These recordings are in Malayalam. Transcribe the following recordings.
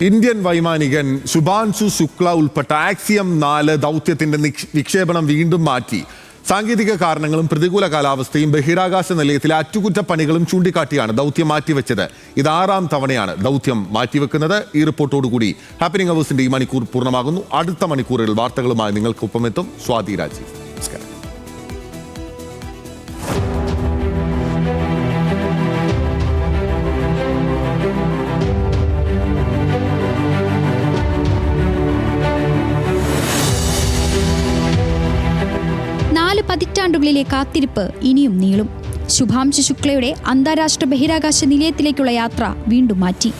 ഇന്ത്യൻ വൈമാനികൻ ശുഭാൻശു ശുക്ല ഉൾപ്പെട്ട ആക്സിയം നാല് ദൗത്യത്തിന്റെ വിക്ഷേപണം വീണ്ടും മാറ്റി. സാങ്കേതിക കാരണങ്ങളും പ്രതികൂല കാലാവസ്ഥയും ബഹിരാകാശ നിലയത്തിലെ അറ്റകുറ്റപ്പണികളും ചൂണ്ടിക്കാട്ടിയാണ് ദൗത്യം മാറ്റിവെച്ചത്. ഇത് ആറാം തവണയാണ് ദൗത്യം മാറ്റിവെക്കുന്നത്. ഈ റിപ്പോർട്ടോടുകൂടി ഹാപ്പനിങ് അവേഴ്സിന്റെ ഈ മണിക്കൂർ പൂർണമാകുന്നു. അടുത്ത മണിക്കൂറിൽ വാർത്തകളുമായി നിങ്ങൾക്കൊപ്പം എത്തും സ്വാതി രാജീവ് പതിറ്റാണ്ടുകളിലെ കാത്തിരിപ്പ് ഇനിയും നീളും. ശുഭാംശു ശുക്ലയുടെ അന്താരാഷ്ട്ര ബഹിരാകാശ നിലയത്തിലേക്കുള്ള യാത്ര വീണ്ടും മാറ്റി.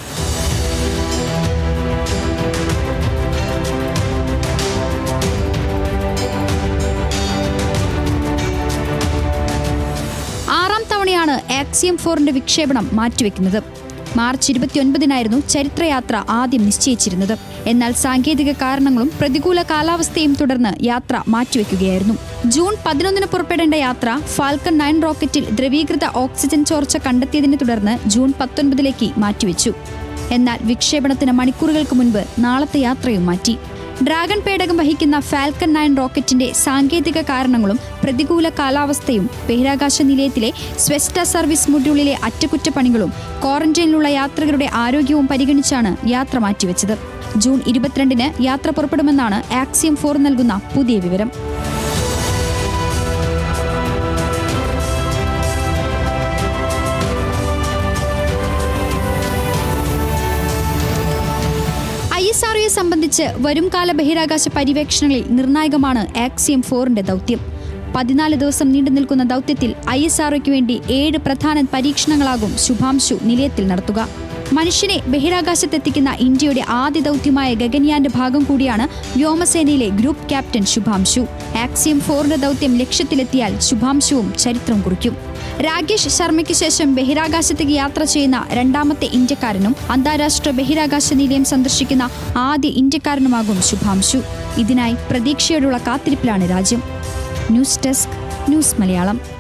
ആറാം തവണയാണ് ആക്സിയം ഫോറിന്റെ വിക്ഷേപണം മാറ്റിവെക്കുന്നത്. മാർച്ച് ഇരുപത്തിയൊൻപതിനായിരുന്നു ചരിത്രയാത്ര ആദ്യം നിശ്ചയിച്ചിരുന്നത്. എന്നാൽ സാങ്കേതിക കാരണങ്ങളും പ്രതികൂല കാലാവസ്ഥയും തുടർന്ന് യാത്ര മാറ്റിവെക്കുകയായിരുന്നു. ജൂൺ പതിനൊന്നിന് പുറപ്പെടേണ്ട യാത്ര ഫാൽക്കൺ നയൻ റോക്കറ്റിൽ ദ്രവീകൃത ഓക്സിജൻ ചോർച്ച കണ്ടെത്തിയതിനെ തുടർന്ന് ജൂൺ പത്തൊൻപതിലേക്ക് മാറ്റിവെച്ചു. എന്നാൽ വിക്ഷേപണത്തിന് മണിക്കൂറുകൾക്ക് മുൻപ് നാളത്തെ യാത്രയും മാറ്റി. ഡ്രാഗൺ പേടകം വഹിക്കുന്ന ഫാൽക്കൺ നയൻ റോക്കറ്റിന്റെ സാങ്കേതിക കാരണങ്ങളും പ്രതികൂല കാലാവസ്ഥയും ബഹിരാകാശ നിലയത്തിലെ സ്വെസ്റ്റ സർവീസ് മൊഡ്യൂളിലെ അറ്റകുറ്റപ്പണികളും ക്വാറന്റൈനിലുള്ള യാത്രികരുടെ ആരോഗ്യവും പരിഗണിച്ചാണ് യാത്ര മാറ്റിവെച്ചത്. ജൂൺ ഇരുപത്തിരണ്ടിന് യാത്ര പുറപ്പെടുമെന്നാണ് ആക്സിയം ഫോർ നൽകുന്ന പുതിയ വിവരം. എസ് ആർ സംബന്ധിച്ച് വരുംകാല ബഹിരാകാശ പര്യവേക്ഷണങ്ങളിൽ നിർണായകമാണ് ആക്സിയം ഫോറിന്റെ ദൗത്യം. പതിനാല് ദിവസം നീണ്ടു നിൽക്കുന്ന ദൗത്യത്തിൽ ഐ എസ് ആർഒയ്ക്ക് വേണ്ടി ഏഴ് പ്രധാന പരീക്ഷണങ്ങളാകും ശുഭാംശു നിലയത്തിൽ നടത്തുക. മനുഷ്യനെ ബഹിരാകാശത്തെത്തിക്കുന്ന ഇന്ത്യയുടെ ആദ്യ ദൗത്യമായ ഗഗൻയാന്റെ ഭാഗം കൂടിയാണ് വ്യോമസേനയിലെ ഗ്രൂപ്പ് ക്യാപ്റ്റൻ ശുഭാംശു. ആക്സിയം ഫോറിന്റെ ദൗത്യം ലക്ഷ്യത്തിലെത്തിയാൽ ശുഭാംശുവും ചരിത്രം കുറിക്കും. രാകേഷ് ശർമ്മയ്ക്ക് ശേഷം ബഹിരാകാശത്തേക്ക് യാത്ര ചെയ്യുന്ന രണ്ടാമത്തെ ഇന്ത്യക്കാരനും അന്താരാഷ്ട്ര ബഹിരാകാശ നിലയം സന്ദർശിക്കുന്ന ആദ്യ ഇന്ത്യക്കാരനുമാകും ശുഭാംശു. ഇതിനായി പ്രതീക്ഷയോടുള്ള കാത്തിരിപ്പിലാണ് രാജ്യം. News desk news Malayalam.